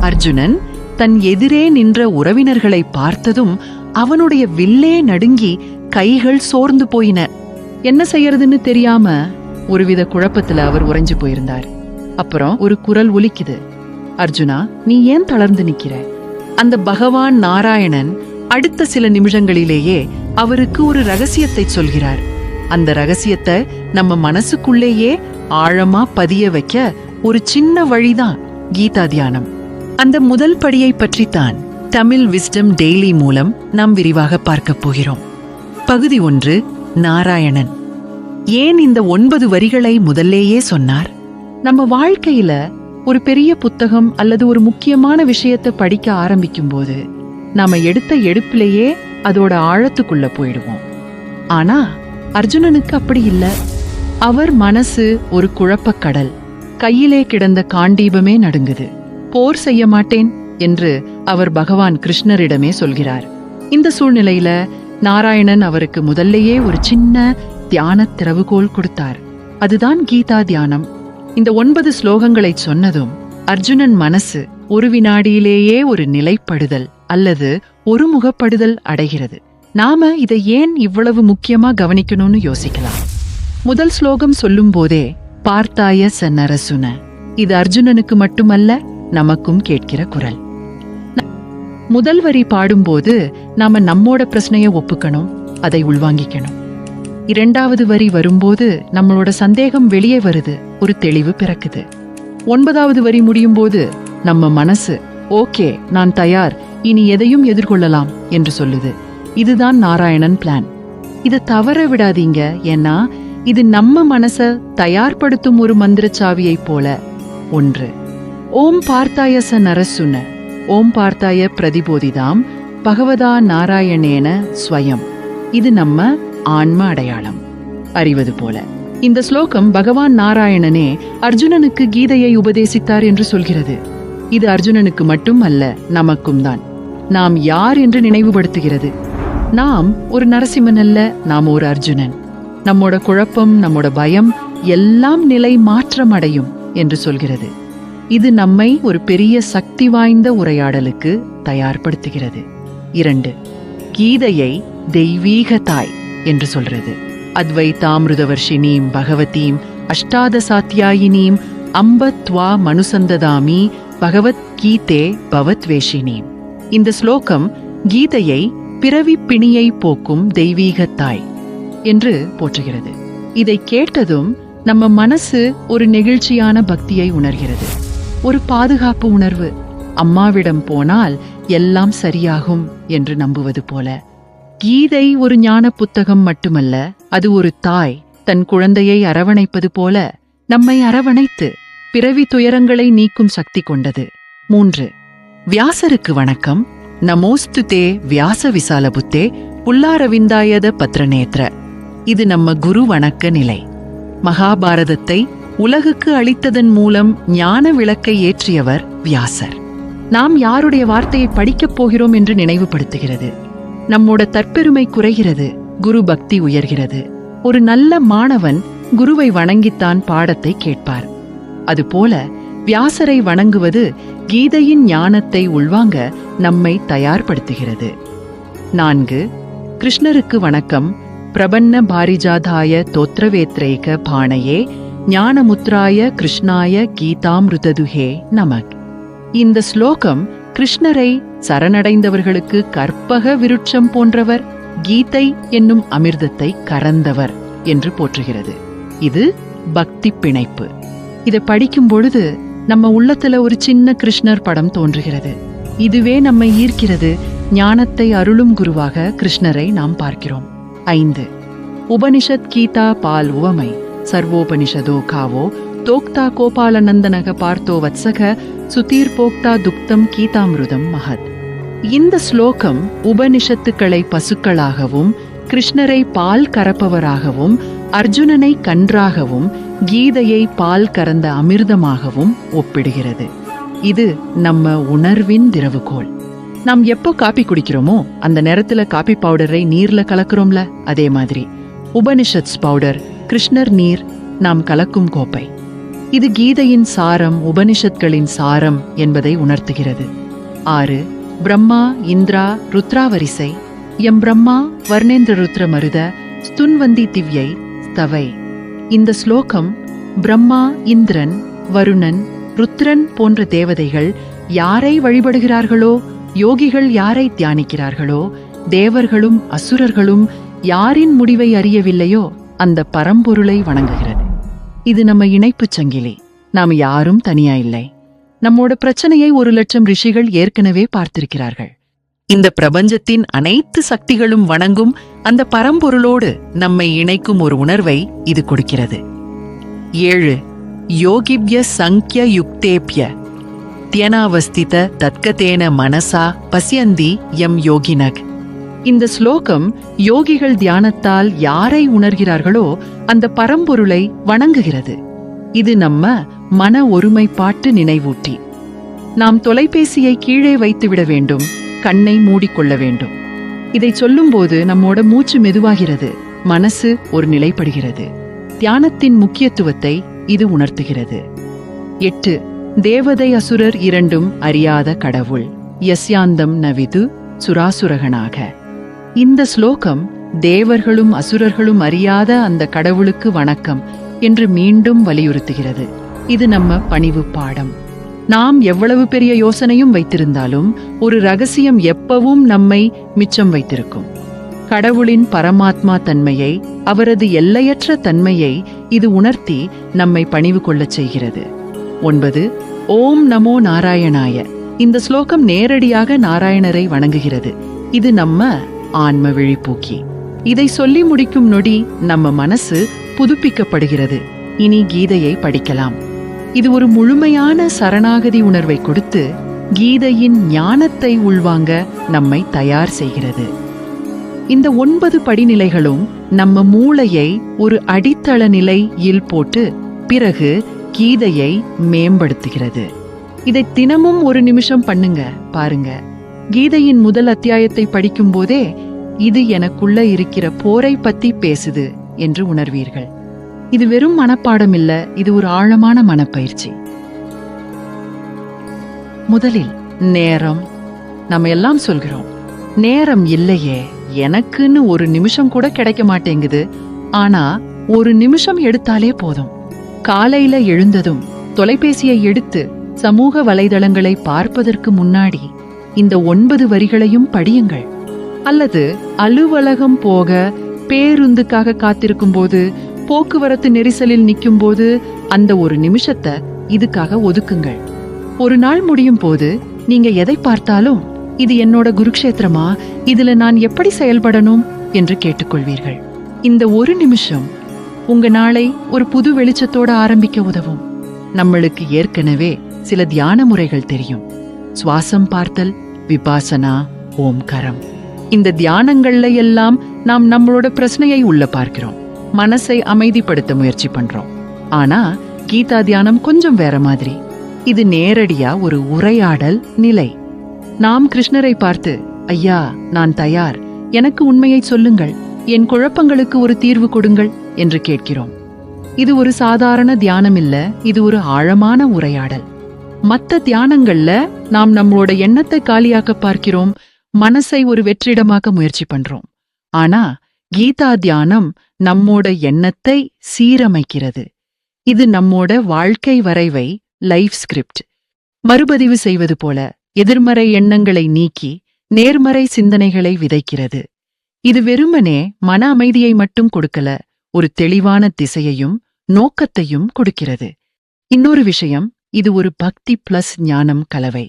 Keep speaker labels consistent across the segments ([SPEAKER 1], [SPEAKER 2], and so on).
[SPEAKER 1] அர்ஜுனன் தன் எதிரே நின்ற உறவினர்களை பார்த்ததும் அவனுடைய வில்லே நடுங்கி கைகள் சோர்ந்து போயின. என்ன செய்யறதுன்னு தெரியாம ஒருவித குழப்பத்துல அவர் உறைஞ்சு போயிருந்தார். அப்புறம் ஒரு குரல் ஒலிக்குது. அர்ஜுனா நீ ஏன் தளர்ந்து நிக்கிற? அந்த பகவான் நாராயணன் அடுத்த சில நிமிஷங்களிலேயே அவருக்கு ஒரு ரகசியத்தை சொல்கிறார். அந்த ரகசியத்தை நம்ம மனசுக்குள்ளேயே ஆழமா பதிய வைக்க ஒரு சின்ன வழிதான். கீதா தியானம். அந்த முதல் படியை பற்றித்தான் தமிழ் விஸ்டம் டெய்லி மூலம் நாம் விரிவாக பார்க்கப் போகிறோம். பகுதி ஒன்று நாராயணன். ஏன் இந்த ஒன்பது வரிகளை முதல்லேயே சொன்னார்? நம்ம வாழ்க்கையில ஒரு பெரிய புத்தகம் அல்லது ஒரு முக்கியமான விஷயத்தை படிக்க ஆரம்பிக்கும் போது நாம எடுத்த எடுப்பிலேயே அதோட ஆழத்துக்குள்ள போயிடுவோம். ஆனா அர்ஜுனனுக்கு அப்படி இல்ல. அவர் மனசு ஒரு குழப்பக் கடல். கையிலே கிடந்த காண்டீபமே நடுங்குது. போர் செய்ய மாட்டேன் என்று அவர் பகவான் கிருஷ்ணரிடமே சொல்கிறார். இந்த சூழ்நிலையில நாராயணன் அவருக்கு முதல்லையே ஒரு சின்ன தியான திறவுகோல் கொடுத்தார். அதுதான் கீதா தியானம். இந்த ஒன்பது ஸ்லோகங்களை சொன்னதும் அர்ஜுனன் மனசு ஒரு வினாடியிலேயே ஒரு நிலைப்படுதல் அல்லது ஒருமுகப்படுதல் அடைகிறது. நாம இதை ஏன் இவ்வளவு முக்கியமா கவனிக்கணும்னு யோசிக்கலாம். முதல் ஸ்லோகம் சொல்லும் போதே பார்த்தாய சன்னரசுன இது அர்ஜுனனுக்கு மட்டுமல்ல நமக்கும் கேட்கிற குரல். முதல் வரி பாடும்போது நாம நம்மோட பிரச்சனையை ஒப்புக்கணும் அதை உள்வாங்கிக்கணும். இரண்டாவது வரி வரும்போது நம்மளோட சந்தேகம் வெளியே வருது ஒரு தெளிவு பிறக்குது. ஒன்பதாவது வரி முடியும் போது நம்ம மனசு ஓகே நான் தயார் இனி எதையும் எதிர்கொள்ளலாம் என்று சொல்லுது. இதுதான் நாராயணன் பிளான் இதை தவற விடாதீங்க ஏன்னா இது நம்ம மனச தயார்படுத்தும் ஒரு மந்திரச்சாவியைப் போல. ஒன்று. ஓம் பார்த்தாய ச நரசுன. ஓம் பார்த்தாய பிரதிபோதிதாம். பகவதா நாராயணேன ஸ்வயம். இது நம்ம ஆன்ம அடையாளம். அறிவது போல. இந்த ஸ்லோகம் பகவான் நாராயணனே அர்ஜுனனுக்கு கீதையை உபதேசித்தார் என்று சொல்கிறது. இது அர்ஜுனனுக்கு மட்டும் அல்ல நமக்கும் தான். நாம் யார் என்று நினைவுபடுத்துகிறது? நாம் ஒரு நரசிம்மன் அல்ல நாம் ஒரு அர்ஜுனன். நம்மோட குழப்பம் நம்மோட பயம் எல்லாம் நிலை மாற்றம் அடையும் என்று சொல்கிறது. இது நம்மை ஒரு பெரிய சக்தி வாய்ந்த உரையாடலுக்கு தயார்படுத்துகிறது. இரண்டு கீதையை தெய்வீக தாய் என்று சொல்றது அத்வைதாமிருதவர்ஷினீம் பகவதீம் அஷ்டாதசாத்தியாயினீம் அம்ப அம்பத்வா மனுசந்ததாமி பகவத் கீதே பவத்வேஷினீம். இந்த ஸ்லோகம் கீதையை பிறவி பிணியை போக்கும் தெய்வீக தாய் என்று போற்றுகிறது. இதை கேட்டதும் நம்ம மனசு ஒரு நெகிழ்ச்சியான பக்தியை உணர்கிறது. ஒரு பாதுகாப்பு உணர்வு. அம்மாவிடம் போனால் எல்லாம் சரியாகும் என்று நம்புவது போல. கீதை ஒரு ஞான புத்தகம் மட்டுமல்ல அது ஒரு தாய் தன் குழந்தையை அரவணைப்பது போல நம்மை அரவணைத்து பிறவி துயரங்களை நீக்கும் சக்தி கொண்டது. மூன்று. வியாசருக்கு வணக்கம். நமோஸ்து தே வியாச விசாலபுத்தே புல்லாரவிந்தாயத பத்ரநேத்ர. இது நம்ம குரு வணக்க நிலை. மகாபாரதத்தை உலகுக்கு அளித்ததன் மூலம் ஞான விளக்கை ஏற்றியவர் வியாசர். நாம் யாருடைய வார்த்தையை படிக்கப் போகிறோம் என்று நினைவுபடுத்துகிறது. நம்மோட தற்பெருமை குறைகிறது குரு பக்தி உயர்கிறது. ஒரு நல்ல மாணவன் குருவை வணங்கித்தான் பாடத்தை கேட்பார். அதுபோல வியாசரை வணங்குவது கீதையின் ஞானத்தை உள்வாங்க நம்மை தயார்படுத்துகிறது. நான்கு கிருஷ்ணருக்கு வணக்கம் பிரபன்ன பாரிஜாதாய தோத்ரவேத்ரேக பாணையே ஞானமுத்ராய கிருஷ்ணாய கீதாமிருததுகே நமக். இந்த ஸ்லோகம் கிருஷ்ணரை சரணடைந்தவர்களுக்கு கற்பக விருட்சம் போன்றவர் கீதை என்னும் அமிர்தத்தை கறந்தவர் என்று போற்றுகிறது. இது பக்தி பிணைப்பு. இதை படிக்கும் பொழுது நம்ம உள்ளத்துல ஒரு சின்ன கிருஷ்ணர் படம் தோன்றுகிறது. இதுவே நம்மை ஈர்க்கிறது ஞானத்தை அருளும் குருவாக கிருஷ்ணரை நாம் பார்க்கிறோம். ஐந்து. உபனிஷத் கீதா பால் உவமை. சர்வோபனிஷதோ காவோ. தோக்தா கோபாலநந்தனக பார்த்தோ வத்சக. சுதீர் போக்தா துக்தம் கீதாமிருதம் மகத். இந்த ஸ்லோகம் உபனிஷத்துக்களை பசுக்களாகவும் கிருஷ்ணரை பால் கறப்பவராகவும் அர்ஜுனனை கன்றாகவும் கீதையை பால் கறந்த அமிர்தமாகவும் ஒப்பிடுகிறது. இது நம்ம உணர்வின் திறவுகோள். நாம் எப்போ காபி குடிக்கிறோமோ அந்த நேரத்துல காபி பவுடரை நீர்ல கலக்குறோம்ல அதே மாதிரி. உபனிஷத்ஸ் பவுடர் கிருஷ்ணர் நீர் நாம் கலக்கும் கோப்பை. இது கீதையின் சாரம் உபனிஷத்களின் சாரம் என்பதை உணர்த்துகிறது. ஆறு பிரம்மா இந்திரா ருத்ராவரிசை. எம் பிரம்மா வர்ணேந்திர ருத்ர மருத ஸ்துன்வந்தி திவ்யை ஸ்தவை. இந்த ஸ்லோகம் பிரம்மா இந்திரன் வருணன் ருத்ரன் போன்ற தேவதைகள் யாரை வழிபடுகிறார்களோ யோகிகள் யாரை தியானிக்கிறார்களோ தேவர்களும் அசுரர்களும் யாரின் முடிவை அறியவில்லையோ அந்த பரம்பொருளை வணங்குகிறது. இது நம்ம இணைப்புச் சங்கிலி. நாம் யாரும் தனியா இல்லை. நம்மோட பிரச்சனையை ஒரு லட்சம் ரிஷிகள் ஏற்கனவே பார்த்திருக்கிறார்கள். இந்த பிரபஞ்சத்தின் அனைத்து சக்திகளும் வணங்கும் அந்த பரம்பொருளோடு நம்மை இணைக்கும் ஒரு உணர்வை இது கொடுக்கிறது. ஏழு யோகிப்ய சங்கிய யுக்தேப்ய தியனாவஸ்தித தத்கதேன மனசா பசியந்தி எம் யோகினக். இந்த ஸ்லோகம் யோகிகள் தியானத்தால் யாரை உணர்கிறார்களோ அந்த பரம்பொருளை வணங்குகிறது. இது நம்ம மன ஒருமைப்பாட்டு நினைவூட்டி. நாம் தொலைபேசியை கீழே வைத்துவிட வேண்டும் கண்ணை மூடிக்கொள்ள வேண்டும். இதை சொல்லும்போது நம்மோட மூச்சு மெதுவாகிறது மனசு ஒரு நிலைப்படுகிறது. தியானத்தின் முக்கியத்துவத்தை இது உணர்த்துகிறது. எட்டு தேவதை அசுரர் இரண்டும் அறியாத கடவுள். யஸ்யாந்தம் நவிது சுராசுரகனாக. இந்த ஸ்லோகம் தேவர்களும் அசுரர்களும் அறியாத அந்த கடவுளுக்கு வணக்கம் என்று மீண்டும் வலியுறுத்துகிறது. இது நம்ம பணிவு பாடம். நாம் எவ்வளவு பெரிய யோசனையும் வைத்திருந்தாலும் ஒரு ரகசியம் எப்பவும் நம்மை மிச்சம் வைத்திருக்கும். கடவுளின் பரமாத்மா தன்மையை அவரது எல்லையற்ற தன்மையை இது உணர்த்தி நம்மை பணிவு கொள்ளச் செய்கிறது. ஒன்பது ஓம் நமோ நாராயணாய. இந்த ஸ்லோகம் நேரடியாக நாராயணரை வணங்குகிறது. இது நம்ம ஆன்ம விழிப்பூக்கி. இதை சொல்லி முடிக்கும் நொடி நம்ம மனசு புதுப்பிக்கப்படுகிறது. இனி கீதையை படிக்கலாம். இது ஒரு முழுமையான சரணாகதி உணர்வை கொடுத்து கீதையின் ஞானத்தை உள்வாங்க நம்மை தயார் செய்கிறது. இந்த ஒன்பது படிநிலைகளும் நம்ம மூளையை ஒரு அடித்தள நிலையில் போட்டு பிறகு கீதையை மேம்படுத்துகிறது. இதை தினமும் ஒரு நிமிஷம் பண்ணுங்க பாருங்க. கீதையின் முதல் அத்தியாயத்தை படிக்கும் போதே இது எனக்குள்ள இருக்கிற போரை பத்தி பேசுது என்று உணர்வீர்கள். இது வெறும் மனப்பாடம் இல்ல இது ஒரு ஆழமான மனப்பயிற்சி. முதலில் நேரம். நம்ம எல்லாம் சொல்கிறோம் நேரம் இல்லையே எனக்குன்னு ஒரு நிமிஷம் கூட கிடைக்க மாட்டேங்குது. ஆனா ஒரு நிமிஷம் எடுத்தாலே போதும். காலையில எழுந்ததும் தொலைபேசியை எடுத்து சமூக வலைதளங்களை பார்ப்பதற்கு முன்னாடி இந்த ஒன்பது வரிகளையும் படியுங்கள். அல்லது அலுவலகம் போக பேருந்துக்காக காத்திருக்கும் போது போக்குவரத்து நெரிசலில் நிற்கும் போது அந்த ஒரு நிமிஷத்தை இதுக்காக ஒதுக்குங்கள். ஒரு நாள் முடியும் போது நீங்க எதை பார்த்தாலும் இது என்னோட குருக்ஷேத்திரமா இதுல நான் எப்படி செயல்படணும் என்று கேட்டுக்கொள்வீர்கள். இந்த ஒரு நிமிஷம் உங்க நாளை ஒரு புது வெளிச்சத்தோட ஆரம்பிக்க உதவும். நம்மளுக்கு ஏற்கனவே சில தியான முறைகள் தெரியும். சுவாசம் பார்த்தல் விபாசனா ஓம்கரம். இந்த தியானங்கள்ல எல்லாம் நாம் நம்மளோட பிரச்சனையை உள்ள பார்க்கிறோம். மனசை அமைதிப்படுத்த முயற்சி பண்றோம். ஆனா கீதா தியானம் கொஞ்சம் வேற மாதிரி. இது நேரடியா ஒரு உரையாடல் நிலை. நாம் கிருஷ்ணரை பார்த்து ஐயா நான் தயார். எனக்கு உண்மையை சொல்லுங்கள். என் குழப்பங்களுக்கு ஒரு தீர்வு கொடுங்கள். என்று கேட்கிறோம். இது ஒரு சாதாரண தியானம் இல்ல இது ஒரு ஆழமான உரையாடல். மத்த தியானங்கள்ல நாம் நம்மளோட எண்ணத்தை காலியாக்க பார்க்கிறோம் மனசை ஒரு வெற்றிடமாக்க முயற்சி பண்றோம். ஆனா கீதா தியானம் நம்மோட எண்ணத்தை சீரமைக்கிறது. இது நம்மோட வாழ்க்கை வரைவை லைஃப் ஸ்கிரிப்ட். மறுபதிவு செய்வது போல எதிர்மறை எண்ணங்களை நீக்கி நேர்மறை சிந்தனைகளை விதைக்கிறது. இது வெறுமனே மன அமைதியை மட்டும் கொடுக்கல ஒரு தெளிவான திசையையும் நோக்கத்தையும் கொடுக்கிறது. இன்னொரு விஷயம் இது ஒரு பக்தி பிளஸ் ஞானம் கலவை.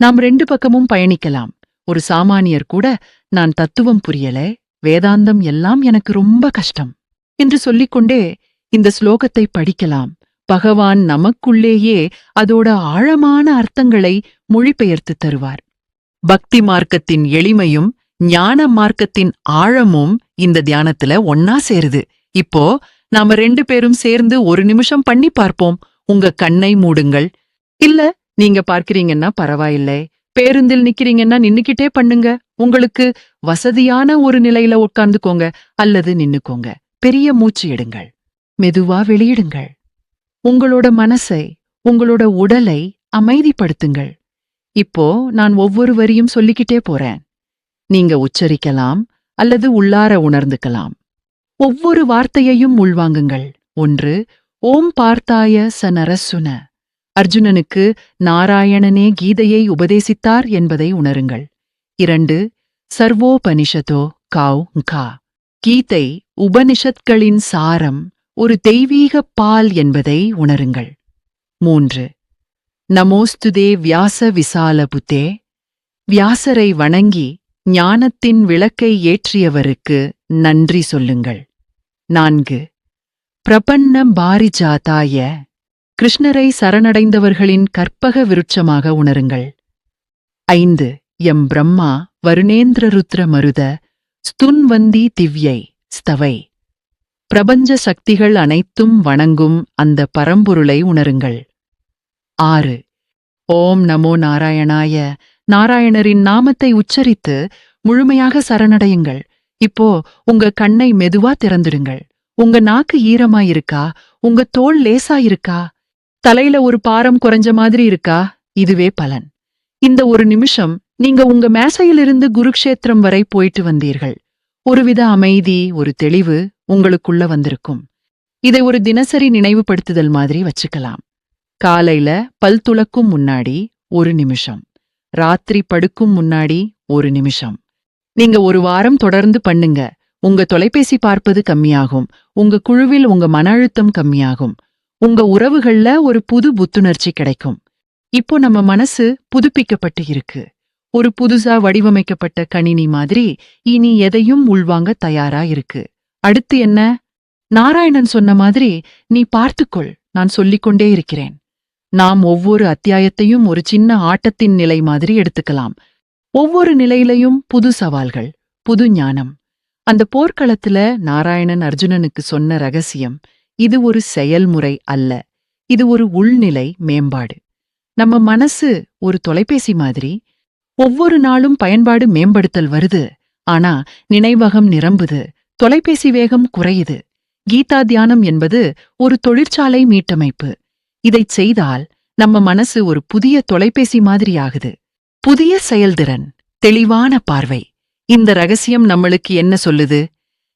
[SPEAKER 1] நாம் ரெண்டு பக்கமும் பயணிக்கலாம். ஒரு சாமானியர் கூட நான் தத்துவம் புரியல வேதாந்தம் எல்லாம் எனக்கு ரொம்ப கஷ்டம் என்று சொல்லிக்கொண்டே இந்த ஸ்லோகத்தை படிக்கலாம். பகவான் நமக்குள்ளேயே அதோட ஆழமான அர்த்தங்களை மொழிபெயர்த்து தருவார். பக்தி மார்க்கத்தின் எளிமையும் ஞான மார்க்கத்தின் ஆழமும் இந்த தியானத்துல ஒன்னா சேருது. இப்போ நாம ரெண்டு பேரும் சேர்ந்து ஒரு நிமிஷம் பண்ணி பார்ப்போம். உங்க கண்ணை மூடுங்கள். இல்ல நீங்க பார்க்கிறீங்கன்னா பரவாயில்லை. பேருந்தில் நிக்கிறீங்கன்னா நின்னுக்கிட்டே பண்ணுங்க. உங்களுக்கு வசதியான ஒரு நிலையில உட்கார்ந்துக்கோங்க. அல்லது நின்னுக்கோங்க. பெரிய மூச்சு எடுங்கள். மெதுவா வெளியிடுங்கள். உங்களோட மனசை உங்களோட உடலை அமைதிப்படுத்துங்கள். இப்போ நான் ஒவ்வொரு வரியும் சொல்லிக்கிட்டே போறேன். நீங்க உச்சரிக்கலாம் அல்லது உள்ளார உணர்ந்துக்கலாம். ஒவ்வொரு வார்த்தையையும் உள்வாங்குங்கள். ஒன்று ஓம் பார்த்தாய ச நரசுன அர்ஜுனனுக்கு நாராயணனே கீதையை உபதேசித்தார் என்பதை உணருங்கள். இரண்டு சர்வோபனிஷதோ காவ் கா. கீதை உபனிஷத்களின் சாரம் ஒரு தெய்வீக பால் என்பதை உணருங்கள். மூன்று நமோஸ்துதே வியாச விசால புத்தே வியாசரை வணங்கி ஞானத்தின் விளக்கை ஏற்றியவருக்கு நன்றி சொல்லுங்கள். நான்கு. பிரபன்னம் பாரிஜாதாய கிருஷ்ணரை சரணடைந்தவர்களின் கற்பக விருட்சமாக உணருங்கள். ஐந்து. எம் பிரம்மா வருணேந்திர ருத்ர மருத ஸ்துன்வந்தி திவ்யை ஸ்தவை. பிரபஞ்ச சக்திகள் அனைத்தும் வணங்கும் அந்த பரம்பொருளை உணருங்கள். ஆறு. ஓம் நமோ நாராயணாய நாராயணரின் நாமத்தை உச்சரித்து முழுமையாக சரணடையுங்கள். இப்போ உங்க கண்ணை மெதுவா திறந்துடுங்கள். உங்க நாக்கு ஈரமா இருக்கா உங்க தோல் லேசா இருக்கா தலையில ஒரு பாரம் குறைஞ்ச மாதிரி இருக்கா? இதுவே பலன். இந்த ஒரு நிமிஷம் நீங்க உங்க மேசையிலிருந்து குருக்ஷேத்திரம் வரை போயிட்டு வந்தீர்கள். ஒருவித அமைதி ஒரு தெளிவு உங்களுக்குள்ள வந்திருக்கும். இதை ஒரு தினசரி நினைவுபடுத்துதல் மாதிரி வச்சுக்கலாம். காலையில பல் துளக்கும் முன்னாடி ஒரு நிமிஷம். ராத்திரி படுக்கும் முன்னாடி ஒரு நிமிஷம். நீங்க ஒரு வாரம் தொடர்ந்து பண்ணுங்க. உங்க தொலைபேசி பார்ப்பது கம்மியாகும். உங்க குழுவில் உங்க மன அழுத்தம் கம்மியாகும். உங்க உறவுகள்ல ஒரு புது புத்துணர்ச்சி கிடைக்கும். இப்போ நம்ம மனசு புதுப்பிக்கப்பட்டு இருக்கு. ஒரு புதுசா வடிவமைக்கப்பட்ட கணினி மாதிரி இனி எதையும் உள்வாங்க தயாரா இருக்கு. அடுத்து என்ன? நாராயணன் சொன்ன மாதிரி நீ பார்த்துக்கொள் நான் சொல்லிக்கொண்டே இருக்கிறேன். நாம் ஒவ்வொரு அத்தியாயத்தையும் ஒரு சின்ன ஆட்டத்தின் நிலை மாதிரி எடுத்துக்கலாம். ஒவ்வொரு நிலையிலையும் புது சவால்கள் புது ஞானம். அந்த போர்க்களத்துல நாராயணன் அர்ஜுனனுக்கு சொன்ன ரகசியம் இது ஒரு செயல்முறை அல்ல. இது ஒரு உள்நிலை மேம்பாடு. நம்ம மனசு ஒரு தொலைபேசி மாதிரி ஒவ்வொரு நாளும் பயன்பாடு மேம்படுத்தல் வருது. ஆனா நினைவகம் நிரம்புது தொலைபேசி வேகம் குறையுது. கீதா தியானம் என்பது ஒரு தொழிற்சாலை மீட்டமைப்பு. இதைச் செய்தால் நம்ம மனசு ஒரு புதிய தொலைபேசி மாதிரி ஆகுது. புதிய செயல்திறன் தெளிவான பார்வை. இந்த ரகசியம் நம்மளுக்கு என்ன சொல்லுது?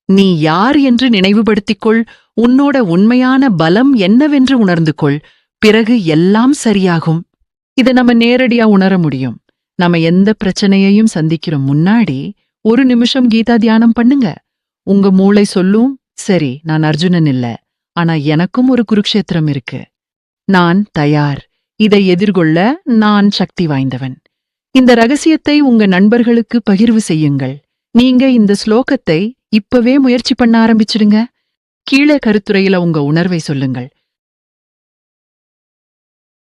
[SPEAKER 1] நீ யார் என்று நினைவுபடுத்திக்கொள் உன்னோட உண்மையான பலம் என்னவென்று உணர்ந்து கொள் பிறகு எல்லாம் சரியாகும். இதை நம்ம நேரடியா உணர முடியும். நம்ம எந்த பிரச்சனையையும் சந்திக்கிறோம் முன்னாடி ஒரு நிமிஷம் கீதா தியானம் பண்ணுங்க. உங்க மூளை சொல்லும் சரி நான் அர்ஜுனன் இல்ல ஆனா எனக்கும் ஒரு குருக்ஷேத்திரம் இருக்கு. நான் தயார். இதை எதிர்கொள்ள நான் சக்தி வாய்ந்தவன். இந்த ரகசியத்தை உங்க நண்பர்களுக்கு பகிர்வு செய்யுங்கள். நீங்க இந்த ஸ்லோகத்தை இப்பவே முயற்சி பண்ண ஆரம்பிச்சிடுங்க. கீழே கருத்துரையில உங்க உணர்வை சொல்லுங்கள்.